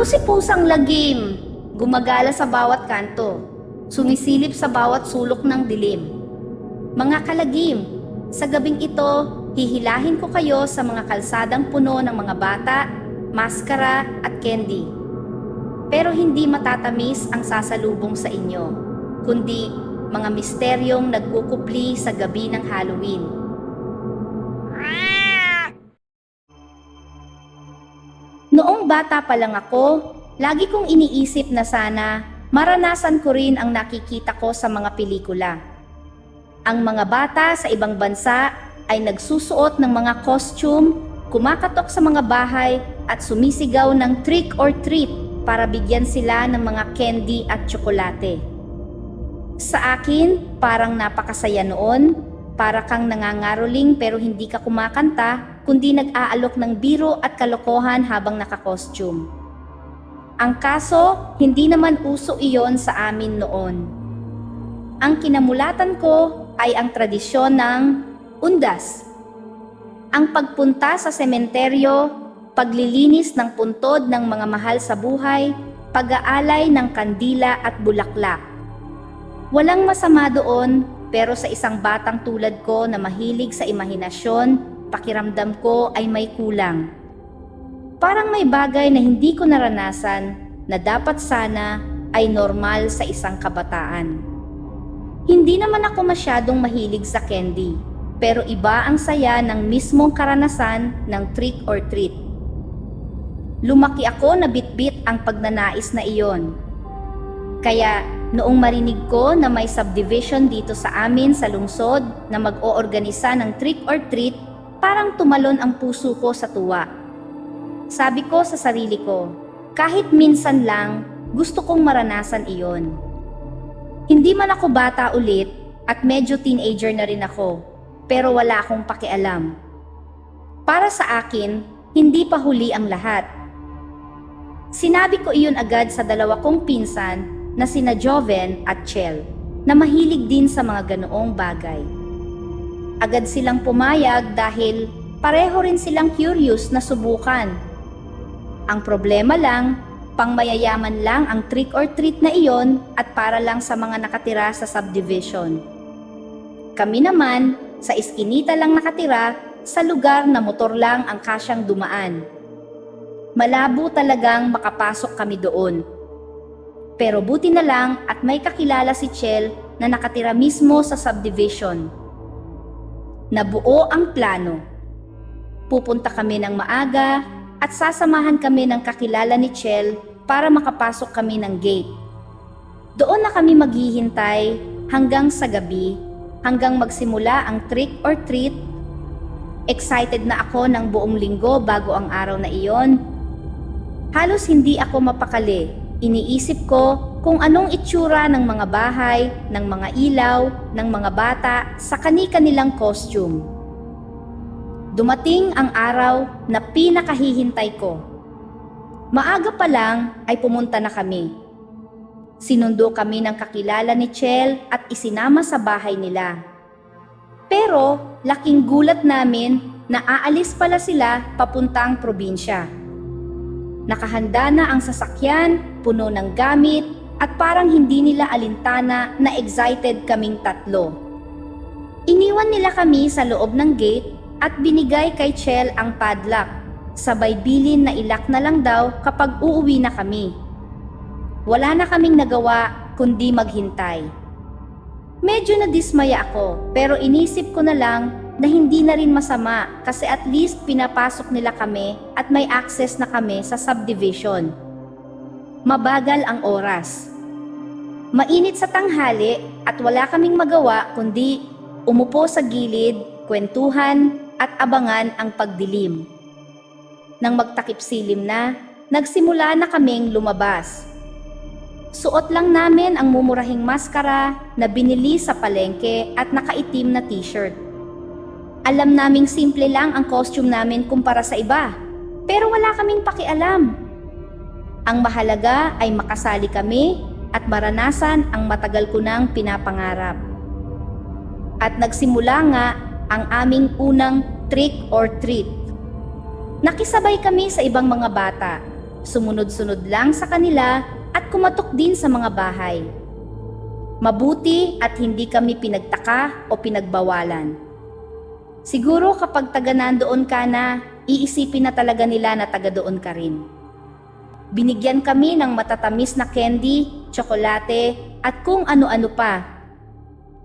Ako si Pusang Lagim, gumagala sa bawat kanto, sumisilip sa bawat sulok ng dilim. Mga kalagim, sa gabing ito, hihilahin ko kayo sa mga kalsadang puno ng mga bata, maskara at candy. Pero hindi matatamis ang sasalubong sa inyo, kundi mga misteryong nagkukupli sa gabi ng Halloween. Bata pa lang ako, lagi kong iniisip na sana maranasan ko rin ang nakikita ko sa mga pelikula. Ang mga bata sa ibang bansa ay nagsusuot ng mga costume, kumakatok sa mga bahay at sumisigaw ng trick or treat para bigyan sila ng mga candy at tsokolate. Sa akin, parang napakasaya noon, para kang nangangaroling pero hindi ka kumakanta, kundi nag-aalok ng biro at kalokohan habang nakakostume. Ang kaso, hindi naman uso iyon sa amin noon. Ang kinamulatan ko ay ang tradisyon ng undas. Ang pagpunta sa sementeryo, paglilinis ng puntod ng mga mahal sa buhay, pag-aalay ng kandila at bulaklak. Walang masama doon, pero sa isang batang tulad ko na mahilig sa imahinasyon, pakiramdam ko ay may kulang. Parang may bagay na hindi ko naranasan na dapat sana ay normal sa isang kabataan. Hindi naman ako masyadong mahilig sa candy, pero iba ang saya ng mismong karanasan ng trick or treat. Lumaki ako na bitbit ang pagnanais na iyon. Kaya noong marinig ko na may subdivision dito sa amin sa lungsod na mag-oorganisa ng trick or treat, parang tumalon ang puso ko sa tuwa. Sabi ko sa sarili ko, kahit minsan lang, gusto kong maranasan iyon. Hindi man ako bata ulit at medyo teenager na rin ako, pero wala akong pakialam. Para sa akin, hindi pa huli ang lahat. Sinabi ko iyon agad sa dalawa kong pinsan na sina Joven at Chel na mahilig din sa mga ganoong bagay. Agad silang pumayag dahil pareho rin silang curious na subukan. Ang problema lang, pangmayayaman lang ang trick or treat na iyon at para lang sa mga nakatira sa subdivision. Kami naman, sa iskinita lang nakatira sa lugar na motor lang ang kasyang dumaan. Malabo talagang makapasok kami doon. Pero buti na lang at may kakilala si Chel na nakatira mismo sa subdivision. Nabuo ang plano. Pupunta kami ng maaga at sasamahan kami ng kakilala ni Chel para makapasok kami ng gate. Doon na kami maghihintay hanggang sa gabi, hanggang magsimula ang trick or treat. Excited na ako ng buong linggo bago ang araw na iyon. Halos hindi ako mapakali. Iniisip ko kung anong itsura ng mga bahay, ng mga ilaw, ng mga bata sa kani-kanilang costume. Dumating ang araw na pinakahihintay ko. Maaga pa lang ay pumunta na kami. Sinundo kami ng kakilala ni Chel at isinama sa bahay nila. Pero laking gulat namin na aalis pala sila papuntang probinsya. Nakahanda na ang sasakyan, puno ng gamit, at parang hindi nila alintana na excited kaming tatlo. Iniwan nila kami sa loob ng gate at binigay kay Chel ang padlock, sabay bilin na ilak na lang daw kapag uuwi na kami. Wala na kaming nagawa kundi maghintay. Medyo nadismaya ako pero inisip ko na lang na hindi na rin masama kasi at least pinapasok nila kami at may access na kami sa subdivision. Mabagal ang oras. Mainit sa tanghali at wala kaming magawa kundi umupo sa gilid, kwentuhan at abangan ang pagdilim. Nang magtakip silim na, nagsimula na kaming lumabas. Suot lang namin ang mumurahing maskara na binili sa palengke at nakaitim na t-shirt. Alam naming simple lang ang costume namin kumpara sa iba, pero wala kaming pakialam. Ang mahalaga ay makasali kami at maranasan ang matagal ko nang pinapangarap. At nagsimula nga ang aming unang trick or treat. Nakisabay kami sa ibang mga bata. sumunod-sunod lang sa kanila at kumatok din sa mga bahay. Mabuti at hindi kami pinagtaka o pinagbawalan. Siguro kapag taga nandoon ka na, iisipin na talaga nila na taga doon ka rin. Binigyan kami ng matatamis na candy, tsokolate, at kung ano-ano pa.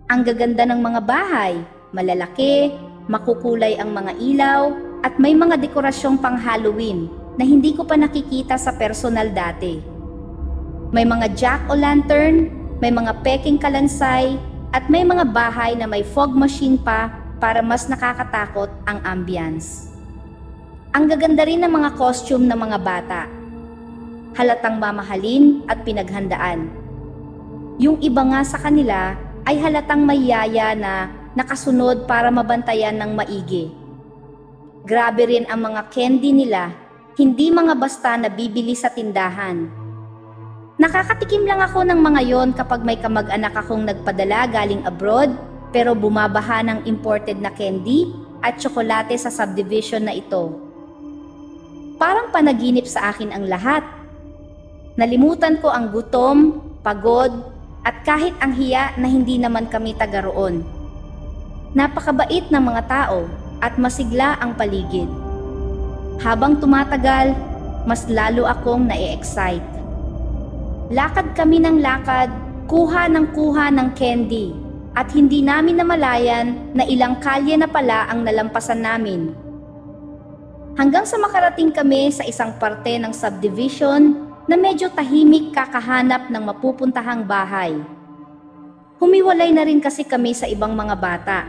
Ang gaganda ng mga bahay, malalaki, makukulay ang mga ilaw, at may mga dekorasyong pang Halloween na hindi ko pa nakikita sa personal dati. May mga jack-o'-lantern, may mga peking kalansay, at may mga bahay na may fog machine pa para mas nakakatakot ang ambience. Ang gaganda rin ng mga costume ng mga bata. Halatang mamahalin at pinaghandaan. Yung iba nga sa kanila ay halatang may yaya na nakasunod para mabantayan ng maigi. Grabe rin ang mga candy nila, hindi mga basta na bibili sa tindahan. Nakakatikim lang ako ng mga yon kapag may kamag-anak akong nagpadala galing abroad pero bumabaha ng imported na candy at tsokolate sa subdivision na ito. Parang panaginip sa akin ang lahat. Nalimutan ko ang gutom, pagod, at kahit ang hiya na hindi naman kami taga roon. Napakabait ng mga tao at masigla ang paligid. Habang tumatagal, mas lalo akong na-excite. Lakad kami ng lakad, kuha ng kuha ng candy, at hindi namin namalayan na ilang kalye na pala ang nalampasan namin. Hanggang sa makarating kami sa isang parte ng subdivision na medyo tahimik kakahanap ng mapupuntahang bahay. Humiwalay na rin kasi kami sa ibang mga bata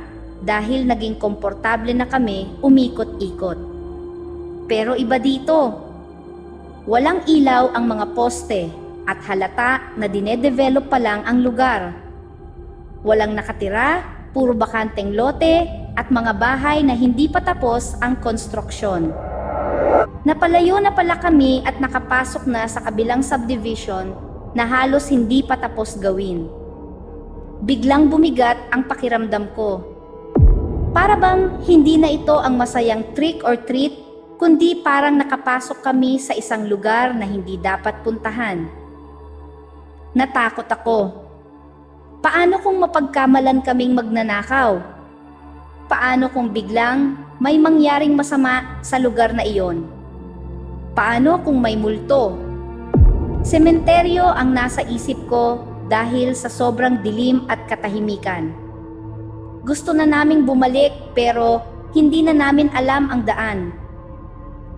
dahil naging komportable na kami umikot-ikot. Pero iba dito. Walang ilaw ang mga poste at halata na dinedevelop pa lang ang lugar. Walang nakatira, puro bakanteng lote at mga bahay na hindi pa tapos ang konstruksyon. Napalayo na pala kami at nakapasok na sa kabilang subdivision na halos hindi pa tapos gawin. Biglang bumigat ang pakiramdam ko. Para bang hindi na ito ang masayang trick or treat, kundi parang nakapasok kami sa isang lugar na hindi dapat puntahan. Natakot ako. Paano kung mapagkamalan kaming magnanakaw? Paano kung biglang may mangyaring masama sa lugar na iyon? Paano kung may multo? Sementeryo ang nasa isip ko dahil sa sobrang dilim at katahimikan. Gusto na naming bumalik pero hindi na namin alam ang daan.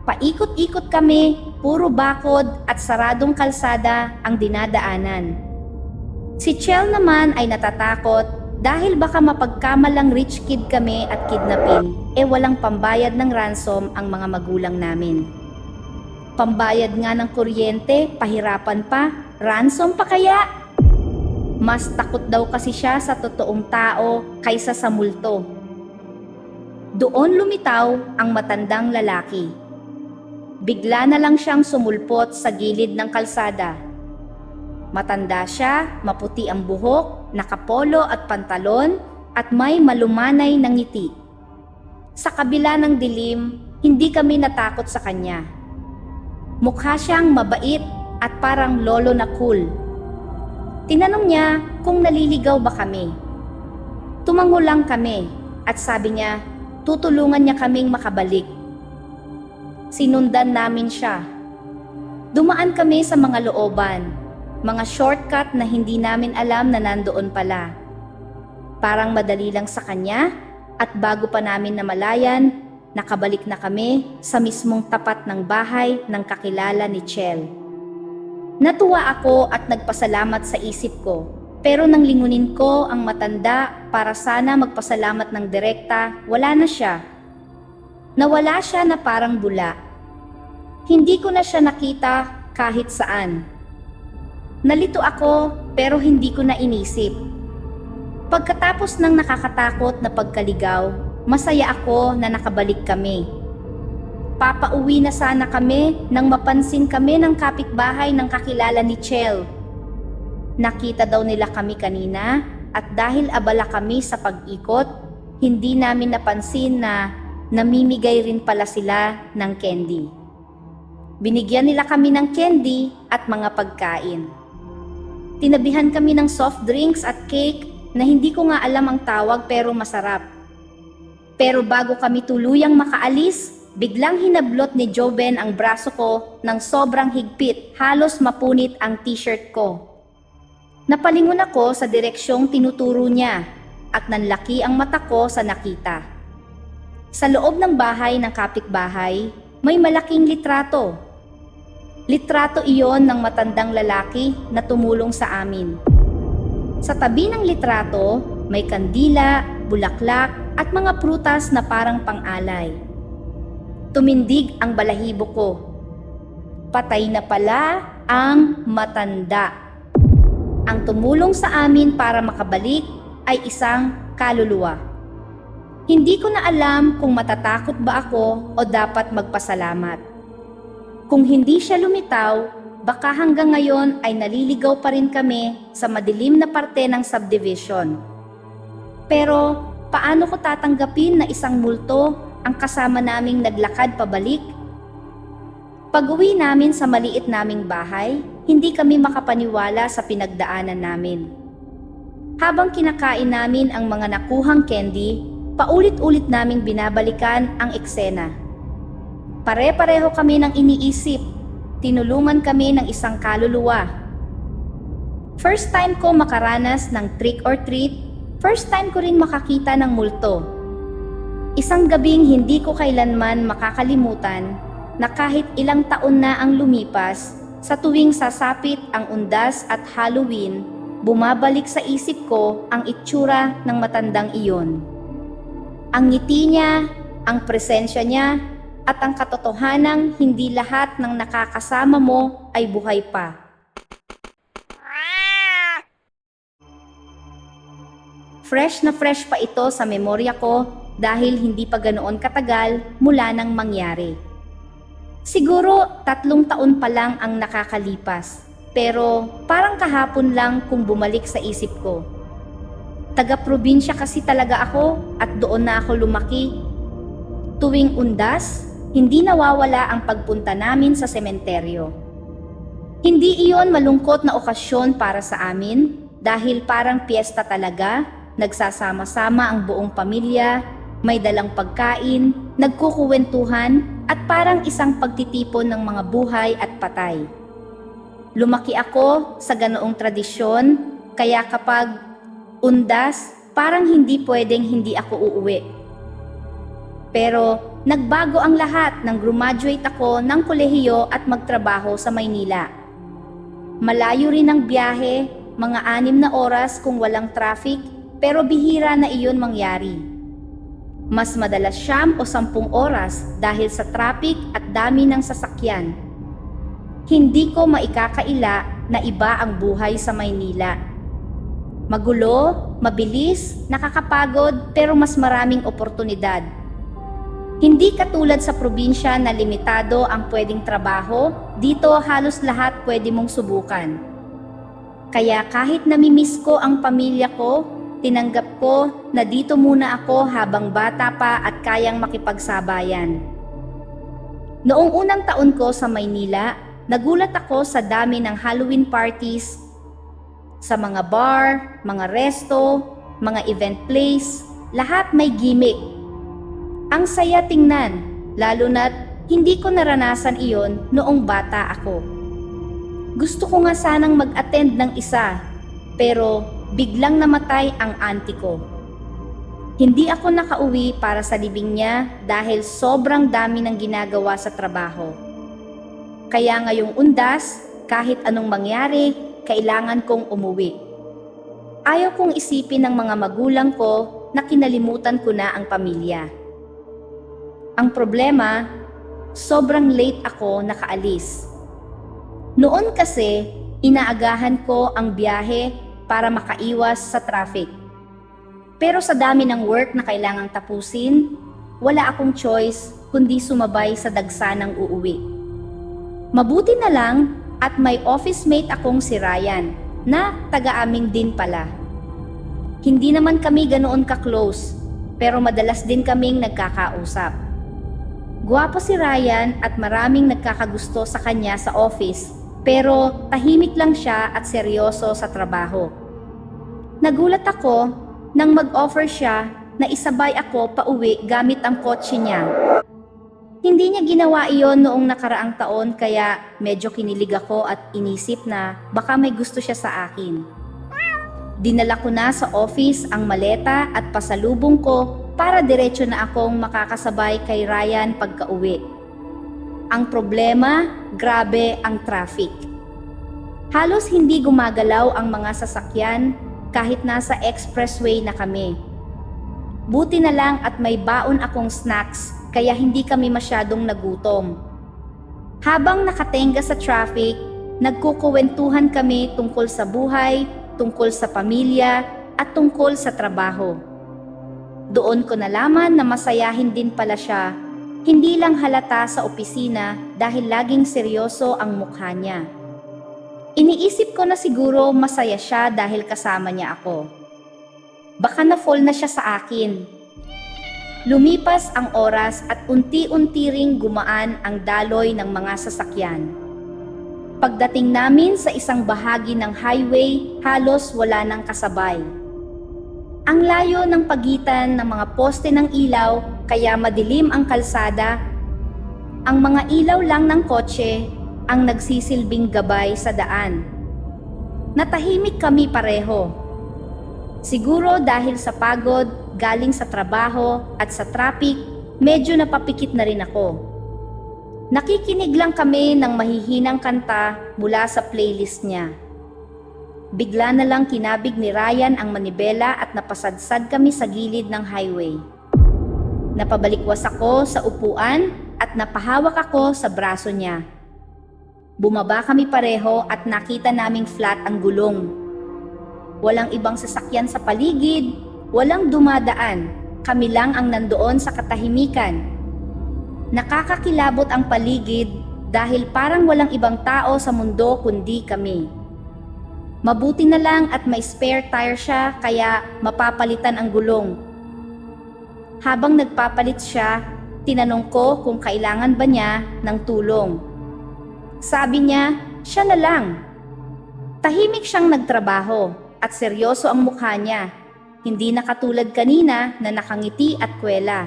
Paikot-ikot kami, puro bakod at saradong kalsada ang dinadaanan. Si Chell naman ay natatakot dahil baka mapagkamalang rich kid kami at kidnapin, eh walang pambayad ng ransom ang mga magulang namin. Pambayad nga ng kuryente, pahirapan pa, ransom pa kaya? Mas takot daw kasi siya sa totoong tao kaysa sa multo. Doon lumitaw ang matandang lalaki. Bigla na lang siyang sumulpot sa gilid ng kalsada. Matanda siya, maputi ang buhok, nakapolo at pantalon, at may malumanay na ngiti. Sa kabila ng dilim, hindi kami natakot sa kanya. Mukha siyang mabait at parang lolo na cool. Tinanong niya kung naliligaw ba kami. Tumango lang kami at sabi niya tutulungan niya kaming makabalik. Sinundan namin siya. Dumaan kami sa mga looban, mga shortcut na hindi namin alam na nandoon pala. Parang madali lang sa kanya at bago pa namin namalayan, nakabalik na kami sa mismong tapat ng bahay ng kakilala ni Chell. Natuwa ako at nagpasalamat sa isip ko, pero nang lingunin ko ang matanda para sana magpasalamat ng direkta, wala na siya. Nawala siya na parang bula. Hindi ko na siya nakita kahit saan. Nalito ako pero hindi ko na inisip. Pagkatapos ng nakakatakot na pagkaligaw, masaya ako na nakabalik kami. Papauwi na sana kami nang mapansin kami ng kapitbahay ng kakilala ni Chell. Nakita daw nila kami kanina at dahil abala kami sa pag-ikot, hindi namin napansin na namimigay rin pala sila ng candy. Binigyan nila kami ng candy at mga pagkain. Tinabihan kami ng soft drinks at cake na hindi ko nga alam ang tawag pero masarap. Pero bago kami tuluyang makaalis, biglang hinablot ni Joben ang braso ko ng sobrang higpit, halos mapunit ang t-shirt ko. Napalingon ako sa direksyong tinuturo niya at nanlaki ang mata ko sa nakita. Sa loob ng bahay ng kapitbahay, may malaking litrato. Litrato iyon ng matandang lalaki na tumulong sa amin. Sa tabi ng litrato, may kandila, bulaklak at mga prutas na parang pang-alay. Tumindig ang balahibo ko. Patay na pala ang matanda. Ang tumulong sa amin para makabalik ay isang kaluluwa. Hindi ko na alam kung matatakot ba ako o dapat magpasalamat. Kung hindi siya lumitaw, baka hanggang ngayon ay naliligaw pa rin kami sa madilim na parte ng subdivision. Pero paano ko tatanggapin na isang multo ang kasama naming naglakad pabalik? Pag-uwi namin sa maliit naming bahay, hindi kami makapaniwala sa pinagdaanan namin. Habang kinakain namin ang mga nakuhang candy, paulit-ulit naming binabalikan ang eksena. Pare-pareho kami ng iniisip. Tinulungan kami ng isang kaluluwa. First time ko makaranas ng trick or treat, first time ko rin makakita ng multo. Isang gabing hindi ko kailanman makakalimutan na kahit ilang taon na ang lumipas, sa tuwing sasapit ang undas at Halloween, bumabalik sa isip ko ang itsura ng matandang iyon. Ang ngiti niya, ang presensya niya, at ang katotohanang hindi lahat ng nakakasama mo ay buhay pa. Fresh na fresh pa ito sa memorya ko dahil hindi pa ganoon katagal mula nang mangyari. Siguro tatlong taon pa lang ang nakakalipas, pero parang kahapon lang kung bumalik sa isip ko. Taga-probinsya kasi talaga ako at doon na ako lumaki. Tuwing undas, hindi nawawala ang pagpunta namin sa sementeryo. Hindi iyon malungkot na okasyon para sa amin dahil parang piyesta talaga, nagsasama-sama ang buong pamilya, may dalang pagkain, nagkukuwentuhan at parang isang pagtitipon ng mga buhay at patay. Lumaki ako sa ganoong tradisyon, kaya kapag undas, parang hindi pwedeng hindi ako uuwi. Pero nagbago ang lahat nang graduate ako ng kolehiyo at magtrabaho sa Maynila. Malayo rin ang biyahe, mga anim na oras kung walang traffic, pero bihira na iyon mangyari. Mas madalas siyam o sampung oras dahil sa traffic at dami ng sasakyan. Hindi ko maikakaila na iba ang buhay sa Maynila. Magulo, mabilis, nakakapagod pero mas maraming oportunidad. Hindi katulad sa probinsya na limitado ang pwedeng trabaho, dito halos lahat pwede mong subukan. Kaya kahit namimiss ko ang pamilya ko, tinanggap ko na dito muna ako habang bata pa at kayang makipagsabayan. Noong unang taon ko sa Maynila, nagulat ako sa dami ng Halloween parties sa mga bar, mga resto, mga event place, lahat may gimmick. Ang saya tingnan, lalo na't hindi ko naranasan iyon noong bata ako. Gusto ko nga sanang mag-attend ng isa, pero biglang namatay ang auntie ko. Hindi ako nakauwi para sa libing niya dahil sobrang dami ng ginagawa sa trabaho. Kaya ngayong undas, kahit anong mangyari, kailangan kong umuwi. Ayaw kong isipin ng mga magulang ko na kinalimutan ko na ang pamilya. Ang problema, sobrang late ako nakaalis. Noon kasi, inaagahan ko ang biyahe para makaiwas sa traffic. Pero sa dami ng work na kailangang tapusin, wala akong choice kundi sumabay sa dagsa ng uuwi. Mabuti na lang at may office mate akong si Ryan na taga-aming din pala. Hindi naman kami ganoon ka-close pero madalas din kaming nagkakausap. Guwapo si Ryan at maraming nagkakagusto sa kanya sa office, pero tahimik lang siya at seryoso sa trabaho. Nagulat ako nang mag-offer siya na isabay ako pauwi gamit ang kotse niya. Hindi niya ginawa iyon noong nakaraang taon kaya medyo kinilig ako at inisip na baka may gusto siya sa akin. Dinala ko na sa office ang maleta at pasalubong ko para diretso na akong makakasabay kay Ryan pagka-uwi. Ang problema, grabe ang traffic. Halos hindi gumagalaw ang mga sasakyan kahit nasa expressway na kami. Buti na lang at may baon akong snacks kaya hindi kami masyadong nagutom. Habang nakatenga sa traffic, nagkukuwentuhan kami tungkol sa buhay, tungkol sa pamilya, at tungkol sa trabaho. Doon ko nalaman na masayahin din pala siya, hindi lang halata sa opisina dahil laging seryoso ang mukha niya. Iniisip ko na siguro masaya siya dahil kasama niya ako. Baka na-fall na siya sa akin. Lumipas ang oras at unti-unti ring gumaan ang daloy ng mga sasakyan. Pagdating namin sa isang bahagi ng highway, halos wala nang kasabay. Ang layo ng pagitan ng mga poste ng ilaw kaya madilim ang kalsada. Ang mga ilaw lang ng kotse ang nagsisilbing gabay sa daan. Natahimik kami pareho. Siguro dahil sa pagod, galing sa trabaho at sa traffic, medyo napapikit na rin ako. Nakikinig lang kami ng mahihinang kanta mula sa playlist niya. Bigla na lang kinabig ni Ryan ang manibela at napasadsad kami sa gilid ng highway. Napabalikwas ako sa upuan at napahawak ako sa braso niya. Bumaba kami pareho at nakita naming flat ang gulong. Walang ibang sasakyan sa paligid, walang dumadaan. Kami lang ang nandoon sa katahimikan. Nakakakilabot ang paligid dahil parang walang ibang tao sa mundo kundi kami. Mabuti na lang at may spare tire siya kaya mapapalitan ang gulong. Habang nagpapalit siya, tinanong ko kung kailangan ba niya ng tulong. Sabi niya, siya na lang. Tahimik siyang nagtrabaho at seryoso ang mukha niya. Hindi na katulad kanina na nakangiti at kwela.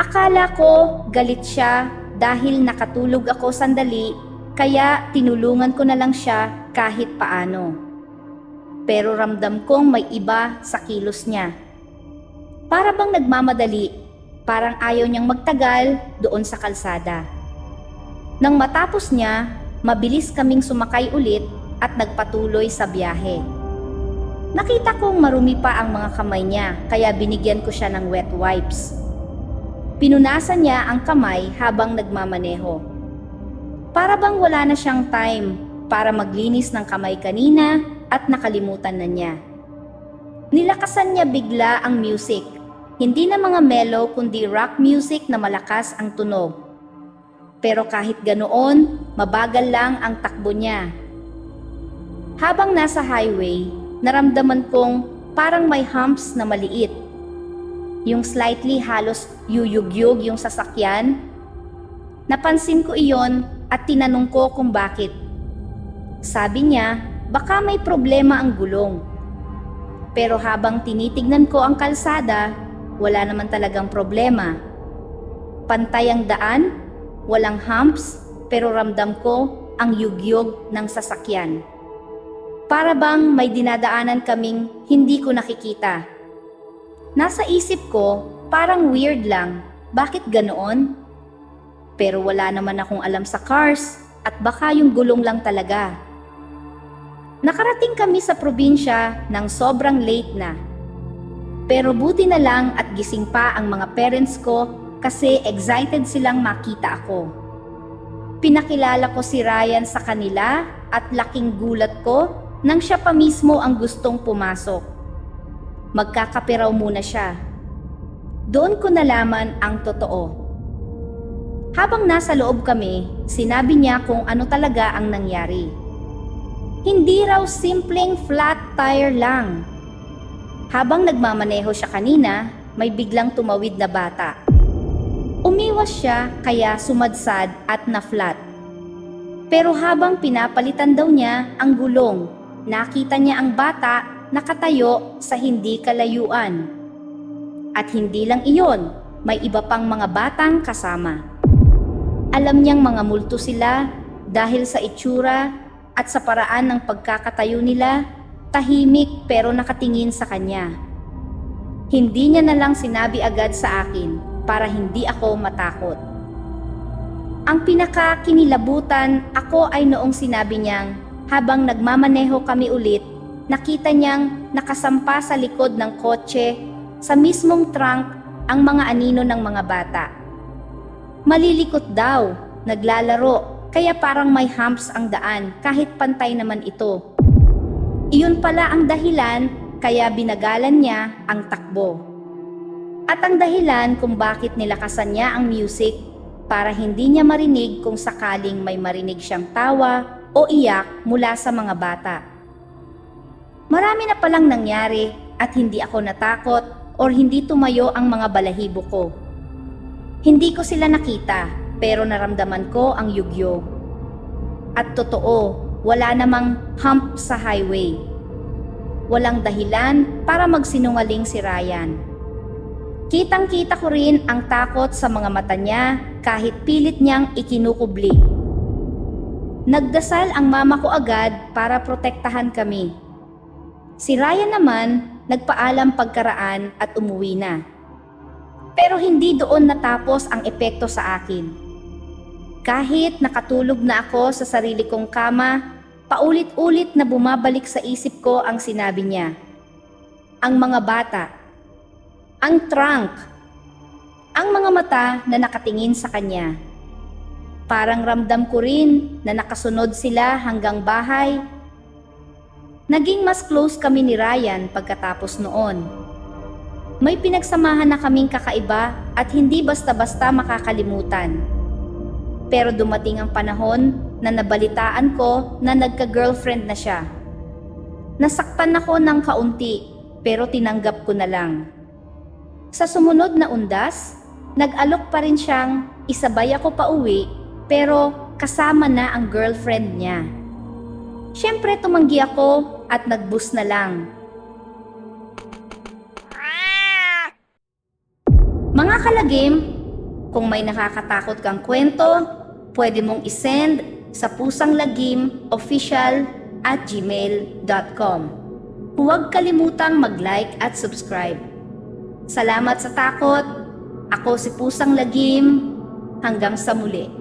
Akala ko galit siya dahil nakatulog ako sandali kaya tinulungan ko na lang siya kahit paano. Pero ramdam kong may iba sa kilos niya. Para bang nagmamadali, parang ayaw niyang magtagal doon sa kalsada. Nang matapos niya, mabilis kaming sumakay ulit at nagpatuloy sa biyahe. Nakita kong marumi pa ang mga kamay niya kaya binigyan ko siya ng wet wipes. Pinunasan niya ang kamay habang nagmamaneho. Para bang wala na siyang time para maglinis ng kamay kanina at nakalimutan na niya. Nilakasan niya bigla ang music. Hindi na mga mellow kundi rock music na malakas ang tunog. Pero kahit ganoon, mabagal lang ang takbo niya. Habang nasa highway, naramdaman kong parang may humps na maliit. Yung slightly halos yuyugyug yung sasakyan. Napansin ko iyon at tinanong ko kung bakit. Sabi niya, baka may problema ang gulong. Pero habang tinitignan ko ang kalsada, wala naman talagang problema. Pantay ang daan, walang humps, pero ramdam ko ang yugyog ng sasakyan. Para bang may dinadaanan kaming hindi ko nakikita. Nasa isip ko, parang weird lang. Bakit ganoon? Pero wala naman akong alam sa cars at baka yung gulong lang talaga. Nakarating kami sa probinsya ng sobrang late na. Pero buti na lang at gising pa ang mga parents ko kasi excited silang makita ako. Pinakilala ko si Ryan sa kanila at laking gulat ko nang siya pa mismo ang gustong pumasok. Magkakape raw muna siya. Doon ko nalaman ang totoo. Habang nasa loob kami, sinabi niya kung ano talaga ang nangyari. Hindi raw simpleng flat tire lang. Habang nagmamaneho siya kanina, may biglang tumawid na bata. Umiwas siya kaya sumadsad at na-flat. Pero habang pinapalitan daw niya ang gulong, nakita niya ang bata nakatayo sa hindi kalayuan. At hindi lang iyon, may iba pang mga batang kasama. Alam niyang mga multo sila dahil sa itsura at sa paraan ng pagkakatayo nila, tahimik pero nakatingin sa kanya. Hindi niya na lang sinabi agad sa akin para hindi ako matakot. Ang pinakakinilabutan ako ay noong sinabi niyang habang nagmamaneho kami ulit, nakita niyang nakasampa sa likod ng kotse sa mismong trunk ang mga anino ng mga bata. Malilikot daw, naglalaro, kaya parang may humps ang daan kahit pantay naman ito. Iyon pala ang dahilan kaya binagalan niya ang takbo. At ang dahilan kung bakit nilakasan niya ang music para hindi niya marinig kung sakaling may marinig siyang tawa o iyak mula sa mga bata. Marami na palang nangyari at hindi ako natakot or hindi tumayo ang mga balahibo ko. Hindi ko sila nakita pero naramdaman ko ang yugyo. At totoo, wala namang hump sa highway. Walang dahilan para magsinungaling si Ryan. Kitang-kita ko rin ang takot sa mga mata niya kahit pilit niyang ikinukubli. Nagdasal ang mama ko agad para protektahan kami. Si Ryan naman nagpaalam pagkaraan at umuwi na. Pero hindi doon natapos ang epekto sa akin. Kahit nakatulog na ako sa sarili kong kama, paulit-ulit na bumabalik sa isip ko ang sinabi niya. Ang mga bata, ang trunk, ang mga mata na nakatingin sa kanya. Parang ramdam ko rin na nakasunod sila hanggang bahay. Naging mas close kami ni Ryan pagkatapos noon. May pinagsamahan na kaming kakaiba at hindi basta-basta makakalimutan. Pero dumating ang panahon na nabalitaan ko na nagka-girlfriend na siya. Nasaktan ako ng kaunti pero tinanggap ko na lang. Sa sumunod na undas, nag-alok pa rin siyang isabay ako pa uwi pero kasama na ang girlfriend niya. Siyempre tumanggi ako at nag-bus na lang. Mga kalagim, kung may nakakatakot kang kwento, pwede mong isend sa pusanglagimofficial at gmail.com. Huwag kalimutang mag-like at subscribe. Salamat sa takot. Ako si Pusang Lagim. Hanggang sa muli.